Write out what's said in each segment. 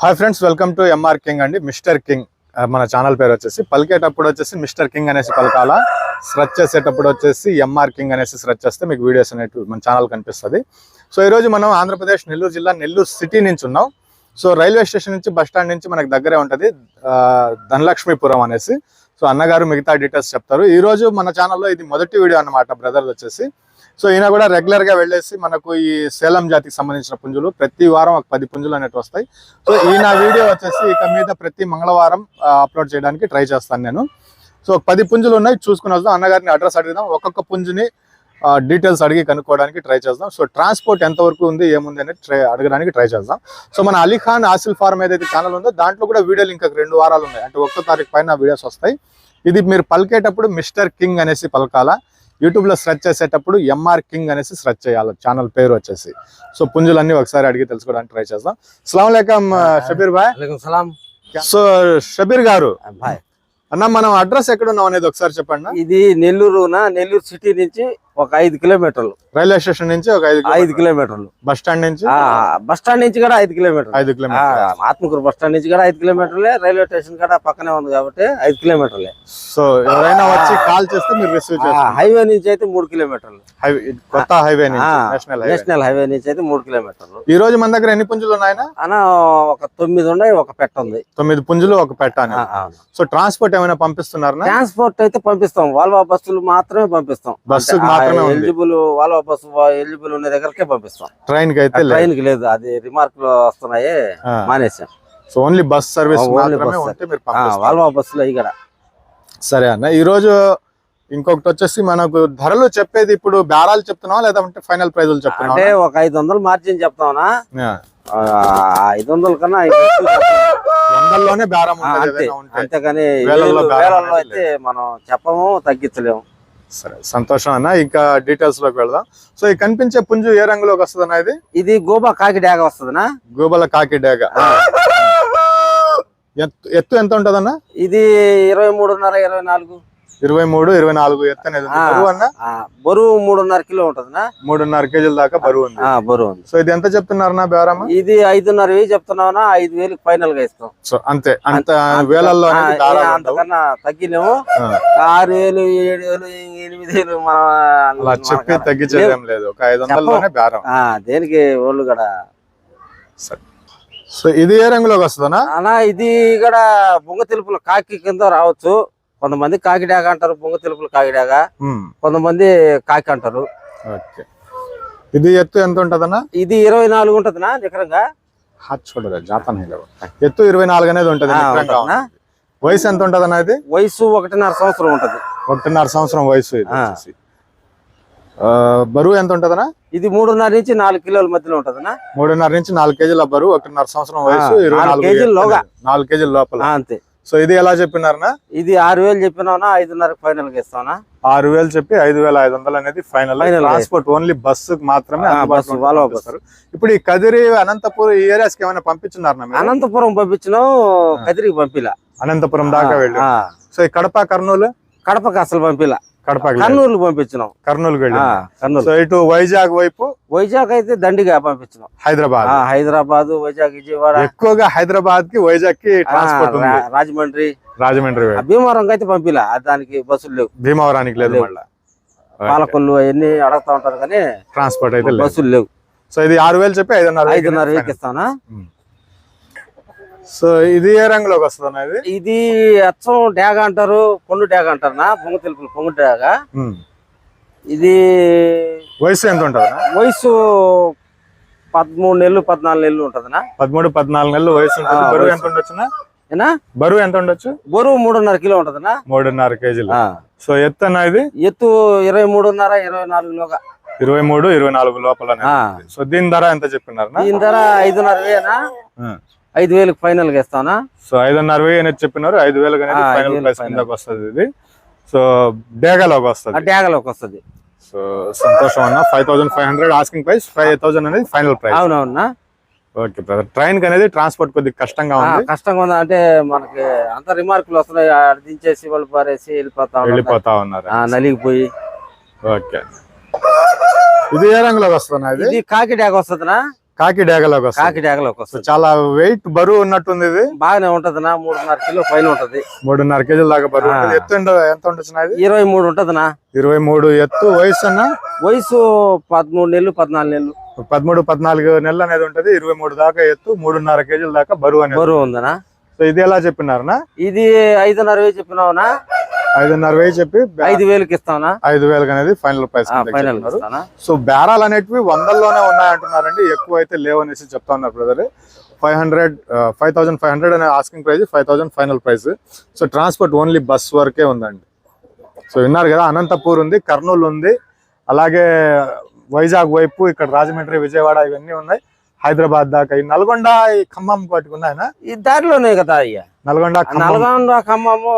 Hi friends welcome to MR king అండి. Mister king మన channel పేరు వచ్చేసి పలికేటప్పుడు వచ్చేసి మిస్టర్ కింగ్ అనేసి పలకాల స్ట్రచ్ చేసేటప్పుడు వచ్చేసి ఎంఆర్ కింగ్ అనేసి స్ట్రచ్ చేస్తే మీకు వీడియోస్ అనేవి మన ఛానల్ కనిపిస్తుంది. సో ఈరోజు మనం ఆంధ్రప్రదేశ్ నెల్లూరు జిల్లా నెల్లూరు సిటీ నుంచి ఉన్నాం. సో రైల్వే స్టేషన్ నుంచి బస్ స్టాండ్ నుంచి మనకు దగ్గరే ఉంటుంది ధనలక్ష్మీపురం అనేసి. సో అన్నగారు మిగతా డీటెయిల్స్ చెప్తారు. ఈరోజు మన ఛానల్లో ఇది మొదటి వీడియో అన్నమాట బ్రదర్ వచ్చేసి. సో ఈయన కూడా రెగ్యులర్గా వెళ్ళేసి మనకు ఈ సేలం జాతికి సంబంధించిన పుంజులు ప్రతి వారం ఒక పది పుంజులు అనేవి వస్తాయి. సో ఈయన వీడియో వచ్చేసి ఇక మీద ప్రతి మంగళవారం అప్లోడ్ చేయడానికి ట్రై చేస్తాను నేను. సో ఒక పది పుంజులు ఉన్నాయి చూసుకుని వద్దాం. అన్నగారిని అడ్రస్ అడుగుదాం. ఒక్కొక్క పుంజుని డీటెయిల్స్ అడిగి కనుక్కోవడానికి ట్రై చేద్దాం. సో ట్రాన్స్పోర్ట్ ఎంతవరకు ఉంది ఏముంది అనేది ట్రై అడగడానికి ట్రై చేద్దాం. సో మన అలీఖాన్ ఆసిల్ ఫార్మ్ ఏదైతే ఛానల్ ఉందో దాంట్లో కూడా వీడియోలు ఇంకా రెండు వారాలు ఉన్నాయి. అంటే ఒక్కో తారీఖు పైన వీడియోస్ వస్తాయి. ఇది మీరు పలికేటప్పుడు మిస్టర్ కింగ్ అనేసి పలకాల. యూట్యూబ్లో స్ట్రెచ్ చేసేటప్పుడు ఎంఆర్ కింగ్ అనేసి స్ట్రెచ్ చేయాలి ఛానల్ పేరు వచ్చేసి. సో పుంజులన్నీ ఒకసారి అడిగి తెలుసుకోవడానికి ట్రై చేస్తాం సలాం లేకం షబీర్ బాయ్ సలాం సో షబీర్ గారు. Ah, అన్న మనం అడ్రస్ ఎక్కడ ఉన్నాం అనేది ఒకసారి చెప్పండి. ఇది నెల్లూరు నెల్లూరు సిటీ నుంచి ఒక ఐదు కిలోమీటర్లు. రైల్వే స్టేషన్ నుంచి ఒక ఐదు ఐదు కిలోమీటర్లు. బస్ స్టాండ్ నుంచి? బస్ స్టాండ్ నుంచి కూడా ఐదు కిలోమీటర్లు. ఐదు కిలోమీటర్ ఆత్మకూరు బస్ స్టాండ్ నుంచి కూడా ఐదు కిలోమీటర్లే రైల్వే స్టేషన్ కూడా పక్కనే ఉంది కాబట్టి ఐదు కిలోమీటర్లే. సో ఎవరైనా వచ్చి కాల్ చేస్తే మీరు రిసీవ్ చేస్తారు. హైవే నుంచి అయితే మూడు కిలోమీటర్లు. హైవే కొత్త హైవే నుంచి నేషనల్ హైవే. నేషనల్ హైవే నుంచి అయితే మూడు కిలోమీటర్లు. ఈ రోజు మన దగ్గర ఎన్ని పుంజులు ఉన్నాయన అన ఒక తొమ్మిది ఉన్నాయి ఒక పెట్ట ఉంది. తొమ్మిది పుంజులు ఒక అవును. సో ట్రాన్స్పోర్ట్ ఏమైనా పంపిస్తున్నారా ట్రాన్స్పోర్ట్ అయితే పంపిస్తాం. వాల్వా బస్సులు మాత్రమే పంపిస్తాం. బస్సుకు మాత్రమే. ఎలిజిబుల్ వాల్వా బస్సు ఎలిజిబుల్ ఉన్న దగ్గరకే పంపిస్తాం. ట్రైన్కి అయితే ట్రైన్కి లేదు. అది రిమార్క్లో వస్తున్నాయి మానేసాం so only bus service bus Volvo బస్సులో అవి కూడా సరే అన్న ఈ రోజు ఇంకొకటి వచ్చేసి మనకు ధరలు చెప్పేది ఇప్పుడు బేరాలు చెప్తున్నావా లేదంటే ఫైనల్ ప్రైజులు అంటే చెప్తున్నావా ఒక ఐదు వందలు మార్జిన్ ఆ, ఐదు వందల కన్నా. వందల్లోనే బేరం ఆ, ఉంటుంది అంతే. ఏదైనా ఉంటే. అంతేగాని వేలల్లో అయితే మనం చెప్పము తగ్గించలేము. సరే సంతోషం అన్న. ఇంకా డీటెయిల్స్లోకి వెళ్దాం. సో ఈ కనిపించే పుంజు ఏ రంగులోకి వస్తుంది అన్న ఇది? ఇది గోబా కాకి డాగ వస్తుందనా గోబల కాకి డేగ ఎత్తు- ఎంత ఉంటది అన్న ఇది ఇరవై మూడున్నర ఇరవై నాలుగు. ఇరవై మూడు ఇరవై నాలుగు ఎత్తు అనేది ఉంది. ఆ. బరువు అన్న? ఆ, బరువు మూడున్నర కిలో ఉంటదినా మూడున్నర కేజీల దాకా బరువు ఉంది. బరువు ఉంది. సో ఇది ఎంత చెప్తున్నారన్న బేరమ్మ ఇది ఐదున్నర వేలు చెప్తున్నావునా? ఐదు వేలకు ఫైనల్గా ఇస్తాం. సో అంతే. అంత వేలల్లో. అంతకన్నా తగ్గిలేము ఆ, ఆరు వేలు ఏడు వేలు ఎనిమిది వేలు మన అలా చెప్పి తగ్గించేదేం లేదు. ఒక ఐదు వందల్లోనే బేరం. ఆ, దేనికి ఒళ్ళు కూడా సరే. సో ఇది ఏ రంగులోకి వస్తుందన్నా? అలా ఇది కూడా బొంగ తెలుపుల కాకి కింద రావచ్చు. కొంతమంది కాకిడాగ అంటారు బొంగ తెలుపుల కాకిడాగ. కొంతమంది కాకి అంటారు. ఇది ఎత్తు ఎంత ఉంటదన్నా? ఇది ఇరవై నాలుగు ఉంటదినా నికరంగా. జాతన హీలో. ఎత్తు ఇరవై నాలుగు అనేది ఉంటది ఉంటదనా? వయసు ఎంత ఉంటదన్నా ఇది? వయసు ఒకటిన్నర సంవత్సరం ఉంటది. ఒకటిన్నర సంవత్సరం వయసు ఇది బరువు ఎంత ఉంటదన్నా? ఇది మూడున్నర నుంచి నాలుగు కిలోల మధ్యలో ఉంటదినా మూడున్నర నుంచి నాలుగు కేజీల బరువు ఒకటిన్నర సంవత్సరం వయసు ఇరవై నాలుగు కేజీల లోపల. అంతే. సో ఇది ఎలా చెప్పినారనా? ఇది ఆరు వేలు చెప్పినావునా ఐదున్నర ఫైనల్గా ఇస్తావునా? ఆరు వేలు చెప్పి ఐదు వేల ఐదు వందలు అనేది ఫైనల్. ట్రాన్స్పోర్ట్ ఓన్లీ బస్సు మాత్రమే. ఇప్పుడు ఈ కదిరి అనంతపురం ఈ ఏరియాస్కి ఏమైనా పంపించున్నారన్నా అనంతపురం పంపించినాం కదిరికి పంపిలా. అనంతపురం దాకా వెళ్ళి. సో ఈ కడప కర్నూలు? కడపకి అసలు పంపిలా. కర్నూలు పంపించినాం. కర్నూలు కర్నూలు. సో ఇటు వైజాగ్ వైపు వైజాగ్ అయితే దండిగా పంపించినాం. హైదరాబాద్. హైదరాబాద్ వైజాగ్ విజయవాడ. ఎక్కువగా హైదరాబాద్కి వైజాగ్కి ట్రాన్స్పోర్ట్ రాజమండ్రి. రాజమండ్రి. భీమవరం అయితే పంపిలా. దానికి బస్సులు లేవు. భీమవరానికి లేదు పాలకొల్లు అవన్నీ అడుగుతా ఉంటారు కానీ ట్రాన్స్పోర్ట్ అయితే బస్సులు లేవు. సో ఇది ఆరు వేలు చెప్పి ఐదున్నర ఐదున్నర final. వేకి ఇస్తానా? సో ఇది ఏ రంగులోకి వస్తుంది ఇది? ఇది అచ్చం డ్యాగ అంటారు పొండు డ్యాగ అంటారు పొంగ తెలుపులు పొంగు ఉమ్. ఇది వయసు ఎంత ఉంటది వయసు పదమూడు నెలలు పద్నాలుగు నెలలు ఉంటదినా పదమూడు పద్నాలుగు నెలలు వయసు ఉంటుంది. బరువు. ఎంత ఉండొచ్చునా ఏనా? బరువు ఎంత ఉండొచ్చు? బరువు మూడున్నర కిలో ఉంటదినా మూడున్నర కేజీలు. సో ఎత్తు అన్న ఇది? ఎత్తు ఇరవై మూడున్నర ఇరవై నాలుగులోగా ఇరవై మూడు ఇరవై నాలుగు లోపల. సో దీని ధర ఎంత చెప్పినారనా దీని ధర ఐదున్నర వేనా ఐదు వేలకు ఫైనల్గా ఇస్తానా? సో ఐదున్నర వెయ్యి అనేది చెప్పినారు. ఐదు వేలు అనేది ఆ, ఐదు ఫైనల్ వేలు ప్రైస్ final. కిందకి వస్తుంది ఇది. సో డేగాలోకి వస్తుంది. డ్యాగలోకి వస్తుంది. సో సంతోషం అన్న. Five thousand five hundred asking price five thousand అనేది ఫైనల్ ప్రైస్ అవునవునా? ఓకే బ్రదర్ ట్రైన్కి అనేది ట్రాన్స్పోర్ట్ కొద్దిగా కష్టంగా ఉంది. కష్టంగా ఉంది. అంటే మనకి అంత రిమార్కులు వస్తున్నాయి. దించేసి వాళ్ళు పారేసి వెళ్ళిపోతా. వెళ్ళిపోతా ఉన్నారు. ఆ, నలిగిపోయి. ఓకే. ఇది ఏ రంగులోకి వస్తున్నా ఇది? ఇది కాకి డ్యాగ వస్తుందినా? కాకి డేగలోకి వస్తుంది. కాకి డాగలోకి వస్తుంది. చాలా వెయిట్ బరువు ఉన్నట్టుంది ఇది. బాగానే ఉంటదినా మూడున్నర కిలో పైన ఉంటది. మూడున్నర కేజీల దాకా బరువు. ఉంటుంది. ఎత్తు ఎంత- ఎంత ఉండొచ్చు ఇరవై మూడు ఉంటదినా ఇరవై మూడు ఎత్తు వయసు అన్న? వయసు పదమూడు నెలలు పద్నాలుగు నెలలు. పదమూడు పద్నాలుగు నెలలు అనేది ఉంటది. ఇరవై మూడు దాకా ఎత్తు మూడున్నర కేజీల దాకా బరువు అనేది బరువు ఉందనా? సో ఇది ఎలా చెప్పినారనా ఇది ఐదున్నర చెప్పినావునా ఐదున్నర వేలు చెప్పి ఐదు వేలకి ఇస్తావునా ఐదు వేలకు అనేది ఫైనల్ ప్రైస్ ఫైనల్. ఇస్తానా? సో బేరాలు అనేటివి వందల్లోనే ఉన్నాయంటున్నారండి. ఎక్కువ అయితే లేవనేసి చెప్తా ఉన్నారు brother five hundred five thousand five hundred అనే asking price five thousand final price so transport only bus వరకే ఉందండి. సో విన్నారు కదా అనంతపూర్ ఉంది కర్నూలు ఉంది అలాగే వైజాగ్ వైపు ఇక్కడ రాజమండ్రి విజయవాడ ఇవన్నీ ఉన్నాయి. హైదరాబాద్ దాకా ఈ నల్గొండ ఈ ఖమ్మం పట్టుకున్నాయన ఈ దారిలోనే కదా అయ్యా. నల్గొండ నల్గొండ ఖమ్మము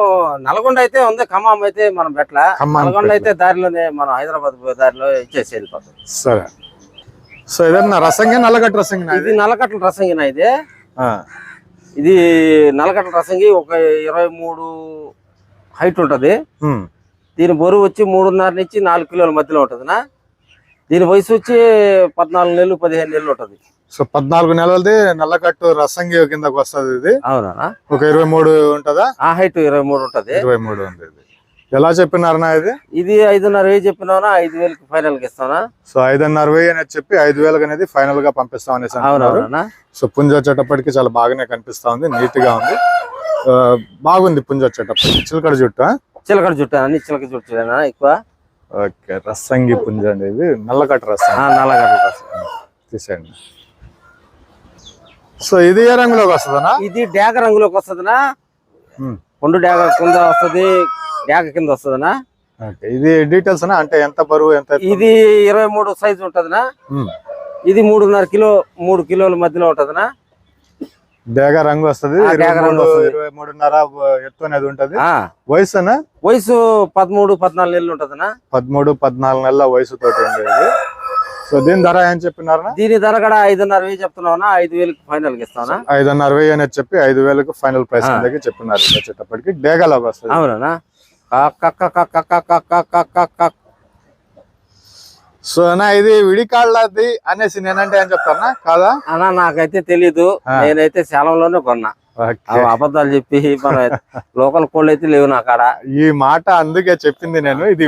నల్గొండ అయితే ఉంది ఖమ్మం అయితే మనం ఖమ్మం నల్గొండ అయితే దారిలోనే మనం హైదరాబాద్ దారిలో ఇచ్చేసి వెళ్ళిపోతాం. సరే. సో ఏదన్నా రసంగా నల్లగట్ట రసంగా ఇది నల్లకట్ల రసంగిన ఇది? ఇది నల్లకట్ల రసంగి ఒక ఇరవై మూడు హైట్ ఉంటది. దీని బరువు వచ్చి మూడున్నర నుంచి నాలుగు కిలోల మధ్యలో ఉంటదినా? దీని వయసు వచ్చి పద్నాలుగు నెలలు పదిహేను నెలలు ఉంటది. సో పద్నాలుగు నెలలది నల్లకట్టు రసంగి కిందకు వస్తుంది ఇది. అవునా? ఒక ఇరవై మూడు ఉంటదా? ఆ హైట్ ఇరవై మూడు ఉంటది. ఇరవై మూడు ఉంది ఎలా చెప్పినారనా ఇది? ఇది ఐదున్నర వేలు చెప్పినావునా? ఐదు వేలకి ఫైనల్కి ఇస్తానా సో ఐదున్నర వెయ్యి అనేది చెప్పి ఐదు వేలకు అనేది ఫైనల్గా పంపిస్తాం అనేసి అవునవునా సో పుంజ వచ్చేటప్పటికి చాలా బాగానే కనిపిస్తా ఉంది. నీట్గా ఉంది బాగుంది పుంజ వచ్చేటప్పటికి. చిలకడ జుట్టు చిలకడ చుట్టూ అన్ని చిలక చుట్టూనా ఎక్కువ? ఓకే రసంగి పుంజ అండి ఇది నల్లకట్ట రసం ఆ, నల్లగడ్డ రసం. తీసేయండి సో ఇది ఏ రంగులోకి వస్తుందనా ఇది డేగ రంగులోకి వస్తుందినా ఉమ్. పండు డేగ కింద వస్తది డేగ కింద వస్తుందినా ఓకే ఇది డీటెయిల్స్ అంటే ఎంత బరువు ఎంత? ఇది ఇరవై మూడు సైజు ఉంటదినా. ఇది మూడున్నర కిలో మూడు కిలోల మధ్యలో ఉంటదినా డేగ రంగు వస్తుంది. ఇరవై మూడున్నర ఎత్తు అనేది ఉంటది. ఆ, వయసు అనా వయసు పదమూడు పద్నాలుగు నెలలు ఉంటదినా పదమూడు పద్నాలుగు నెలల వయసు తోటి ఉండేది. సో దీని ధర ఏం చెప్పినారనా దీని ధర కూడా ఐదున్నర వేలు చెప్తున్నావునా ఐదు వేలకి ఫైనల్ ఇస్తానా ఐదున్నర వెయ్యి అనేది చెప్పి ఐదు వేలకు ఫైనల్ ప్రైస్. కిందకి చెప్పినారు. వచ్చేటప్పటికి డేగలోకి వస్తుంది. అవునా సో అన్న ఇది విడికాళ్ళది అనేసి నేనంటే ఏం చెప్తానా? కాదా? అన్నా నాకైతే తెలీదు. నేనైతే శాలంలోనే కొన్నా. అబద్ధాలు చెప్పి మన లోకల్ కోళ్ళు అయితే లేవు నా కాడ ఈ మాట అందుకే చెప్పింది నేను. ఇది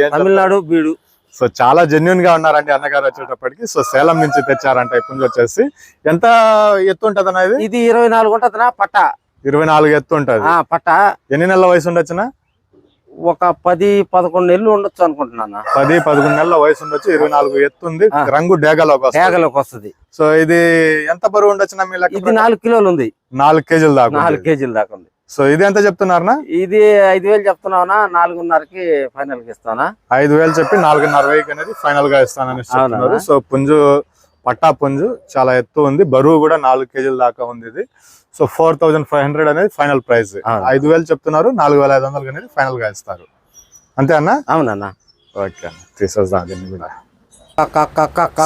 చెప్తాను? తమిళనాడు బీడు. సో చాలా జెన్యున్గా ఉన్నారండి అన్నగారు వచ్చేటప్పటికి. సో సేలం నుంచి తెచ్చారంట ఇప్పుడు వచ్చేసి. ఎంత ఎత్తు ఉంటది ఇది? ఇది ఇరవై నాలుగు ఉంటదినా పట్ట. ఇరవై నాలుగు ఎత్తు ఉంటది. ఆ పట్ట. ఎన్ని నెలల వయసు ఉండొచ్చునా? ఒక పది పదకొండు నెలలు ఉండొచ్చు అనుకుంటున్నాను పది పదకొండు నెలల వయసు ఉండొచ్చు ఇరవై నాలుగు ఎత్తు ఉంది. రంగు డేగలోకి వస్తుంది. డేగలోకి వస్తుంది. సో ఇది ఎంత బరువు లెక్క ఇది? నాలుగు కిలోలు ఉంది. నాలుగు కేజీలు దాకా నాలుగు. కేజీల దాకా ఉంది. సో ఇది ఎంత చెప్తున్నారనా ఇది ఐదు వేలు చెప్తున్నావునా? నాలుగున్నరకి ఫైనల్కి ఇస్తానా ఐదు వేలు చెప్పి నాలుగున్నర వెయ్యికి అనేది ఫైనల్గా ఇస్తానని చెప్తున్నారు? సో పుంజు పట్టా పుంజు చాలా ఎత్తు ఉంది. బరువు కూడా నాలుగు కేజీల దాకా ఉంది ఇది. So four thousand five hundred అనేది ఫైనల్ ప్రైస్. ఐదు వేలు చెప్తున్నారు నాలుగు వేల ఐదు వందలకి అనేది ఫైనల్గా ఇస్తారు. అంతే అన్న? అవునన్నా. ఓకే అన్న. తీసేద్దాం దీన్ని కూడా.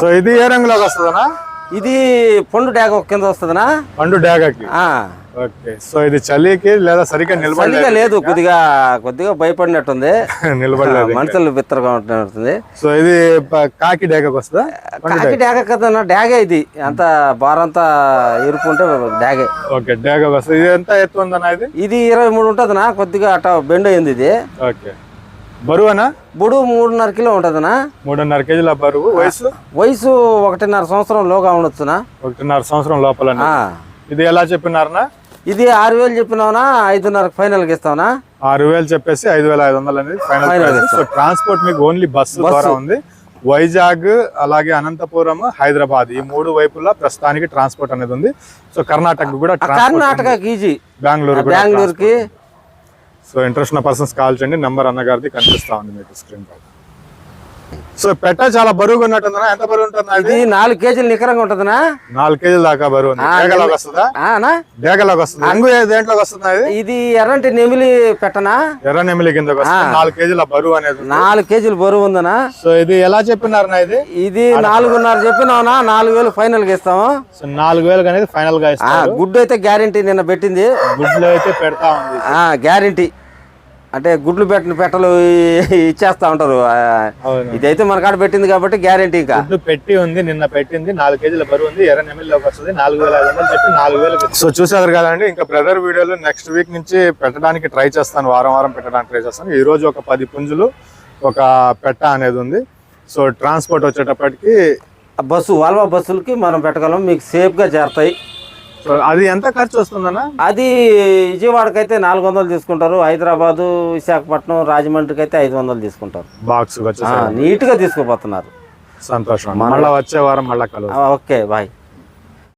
సో ఇది ఏ రంగులోకి వస్తుందన్నా? ఇది పండు డేగ కింద వస్తుందనా? పండు డాగాకి ఓకే. సో ఇది చలికి లేదా సరిగ్గా సరిగా నిలబడలేదు లేదు కొద్దిగా కొద్దిగా భయపడినట్టుంది. నిలబడలేదు. ఇంకా. మనుషులు బిత్తరగా ఉంటున్నట్టుంది. సో ఇది కాకి డేగకి వస్తుందా? కాకి డాగ కదా డాగే ఇది. అంత బారంతా ఎరుపు ఉంటే డాగే ఓకే డేగకి వస్తుంది. ఇది ఎంత ఎత్తు ఉందన్న ఇది? ఇది ఇరవై మూడు ఉంటదినా కొద్దిగా అట్ట బెండ్ అయింది ఇది. ఓకే. బరువునా? బుడు మూడున్నర కిలో ఉంటదినా మూడున్నర కేజీల బరువు వయసు? వయసు ఒకటిన్నర సంవత్సరం లోగా ఉండొచ్చునా ఒకటిన్నర సంవత్సరం లోపల. ఇది ఎలా చెప్పినారనా? ఇది ఆరు వేలు చెప్పినావునా ఐదున్నర ఫైనల్కి ఇస్తావునా? ఆరు వేలు చెప్పేసి ఐదు వేల ఐదు వందలు అనేది ఫైనల్. సో ట్రాన్స్పోర్ట్ మీకు ఓన్లీ బస్సు. ద్వారా ఉంది. వైజాగ్ అలాగే అనంతపురం హైదరాబాద్ ఈ మూడు వైపులా ప్రస్తుతానికి ట్రాన్స్పోర్ట్ అనేది ఉంది. సో కర్ణాటక కూడా కర్ణాటకకి ఈజీ. బెంగళూరు బెంగళూరుకి సో ఇంట్రెస్ట్ ఉన్న పర్సన్స్ కాల్ చేయండి నెంబర్ అన్నగారిది కనిపిస్తా ఉంది మీకు స్క్రీన్ పై సో పెట్ట చాలా బరువుగా ఉన్నట్టుందా ఎంత బరువు ఉంటుంది ఇది నాలుగు కేజీలు నికరంగా ఉంటదినా? నాలుగు కేజీల దాకా బరువు డేగలోకి వస్తుందా? డేగలోకి వస్తుంది? ఏ దేంట్లోకి వస్తుంది ఇది? ఎర్రంటి నెమిలి పెట్టనా? ఎర్ర నెమిలి ఆ. నాలుగు కేజీల బరువు అనేది. నాలుగు కేజీలు బరువు ఉందనా? సో ఇది ఎలా చెప్పినారనా ఇది? ఇది నాలుగున్నర చెప్పినావునా? నాలుగు వేలు ఫైనల్కి ఇస్తాము. సో నాలుగు వేలకు అనేది ఫైనల్గా ఆ, ఇస్తారు. గుడ్డు అయితే గ్యారంటీ నిన్న పెట్టింది. గుడ్లు అయితే పెడతా ఉంది. ఆ గ్యారంటీ. అంటే గుడ్లు పెట్టిన పెట్టలు ఇచ్చేస్తా ఉంటారు. ఇదైతే మన కాడ పెట్టింది కాబట్టి గ్యారెంటీ ఇంకా. పెట్టి ఉంది నిన్న పెట్టింది నాలుగు కేజీల బరువు ఉంది ఎర్ర నెమిల్లోకి వస్తుంది నాలుగు వేల ఐదు వందలు చెప్పి నాలుగు వేలు సో చూసారు కదండి ఇంకా బ్రదర్ వీడియోలు నెక్స్ట్ వీక్ నుంచి పెట్టడానికి ట్రై చేస్తాను వారం వారం పెట్టడానికి ట్రై చేస్తాను. ఈ రోజు ఒక పది పుంజులు ఒక పెట్ట అనేది ఉంది. సో ట్రాన్స్పోర్ట్ వచ్చేటప్పటికి ఆ బస్సు వాల్వా బస్సులకి మనం పెట్టగలం మీకు సేఫ్గా చేరుతాయి. అది ఎంత ఖర్చు వస్తుందన్న? అది విజయవాడకి అయితే నాలుగు వందలు తీసుకుంటారు. హైదరాబాదు విశాఖపట్నం రాజమండ్రికి అయితే ఐదు వందలు తీసుకుంటారు. బాక్స్ వచ్చేసి నీట్గా తీసుకుపోతున్నారు. సంతోషం. మళ్ళీ వచ్చే వారం మళ్ళీ ఓకే బాయ్.